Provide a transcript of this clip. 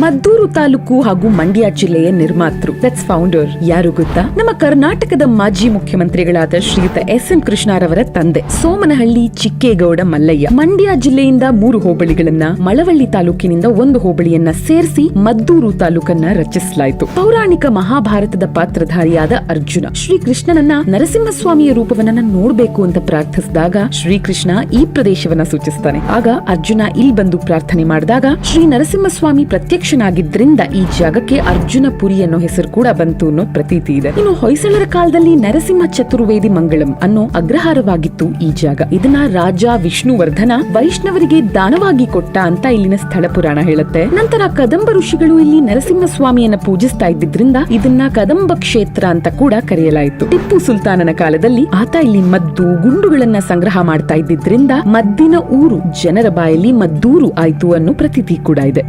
ಮದ್ದೂರು ತಾಲೂಕು ಹಾಗೂ ಮಂಡ್ಯ ಜಿಲ್ಲೆಯ ನಿರ್ಮಾತೃ. That's founder ಯಾರು ಗೊತ್ತಾ? ನಮ್ಮ ಕರ್ನಾಟಕದ ಮಾಜಿ ಮುಖ್ಯಮಂತ್ರಿಗಳಾದ ಶ್ರೀಯುತ ಎಸ್ ಎಂ ಕೃಷ್ಣರವರ ತಂದೆ. ಸೋಮನಹಳ್ಳಿ ಚಿಕ್ಕೇಗೌಡ ಮಲ್ಲಯ್ಯ. ಮಂಡ್ಯ ಜಿಲ್ಲೆಯಿಂದ ಮೂರು ಹೋಬಳಿಗಳನ್ನ, ಮಳವಳ್ಳಿ ತಾಲೂಕಿನಿಂದ ಒಂದು ಹೋಬಳಿಯನ್ನ ಸೇರಿಸಿ ಮದ್ದೂರು ತಾಲೂಕನ್ನ ರಚಿಸಲಾಯಿತು. ಪೌರಾಣಿಕ ಮಹಾಭಾರತದ ಪಾತ್ರಧಾರಿಯಾದ ಅರ್ಜುನ. ಶ್ರೀಕೃಷ್ಣನನ್ನ ನರಸಿಂಹಸ್ವಾಮಿಯ ರೂಪವನ್ನ ನೋಡಬೇಕು ಅಂತ ಪ್ರಾರ್ಥಿಸಿದಾಗ ಶ್ರೀಕೃಷ್ಣ ಈ ಪ್ರದೇಶವನ್ನ ಸೂಚಿಸ್ತಾನೆ. ಆಗ ಅರ್ಜುನ ಇಲ್ಲಿ ಬಂದು ಪ್ರಾರ್ಥನೆ ಮಾಡಿದಾಗ ಶ್ರೀ ನರಸಿಂಹಸ್ವಾಮಿ ಪ್ರತ್ಯಕ್ಷನಾಗಿದ್ರಿಂದ ಈ ಜಾಗಕ್ಕೆ ಅರ್ಜುನ ಪುರಿ ಅನ್ನೋ ಹೆಸರು ಕೂಡ ಬಂತು ಅನ್ನೋ ಪ್ರತೀತಿ ಇದೆ. ಇನ್ನು ಹೊಯ್ಸಳರ ಕಾಲದಲ್ಲಿ ನರಸಿಂಹ ಚತುರ್ವೇದಿ ಮಂಗಳಂ ಅನ್ನೋ ಅಗ್ರಹಾರವಾಗಿತ್ತು ಈ ಜಾಗ. ಇದನ್ನ ರಾಜ ವಿಷ್ಣುವರ್ಧನ ವೈಷ್ಣವರಿಗೆ ದಾನವಾಗಿ ಕೊಟ್ಟ ಅಂತ ಇಲ್ಲಿನ ಸ್ಥಳ ಪುರಾಣ ಹೇಳುತ್ತೆ. ನಂತರ ಕದಂಬ ಋಷಿಗಳು ಇಲ್ಲಿ ನರಸಿಂಹ ಸ್ವಾಮಿಯನ್ನ ಪೂಜಿಸ್ತಾ ಇದ್ದಿದ್ರಿಂದ ಇದನ್ನ ಕದಂಬ ಕ್ಷೇತ್ರ ಅಂತ ಕೂಡ ಕರೆಯಲಾಯಿತು. ಟಿಪ್ಪು ಸುಲ್ತಾನನ ಕಾಲದಲ್ಲಿ ಆತ ಇಲ್ಲಿ ಮದ್ದು, ಗುಂಡುಗಳನ್ನ ಸಂಗ್ರಹ ಮಾಡ್ತಾ ಇದ್ದಿದ್ರಿಂದ ಮದ್ದಿನ ಊರು ಜನರ ಬಾಯಲ್ಲಿ ಮದ್ದೂರು ಆಯ್ತು ಅನ್ನೋ ಪ್ರತೀತಿ ಕೂಡ ಇದೆ.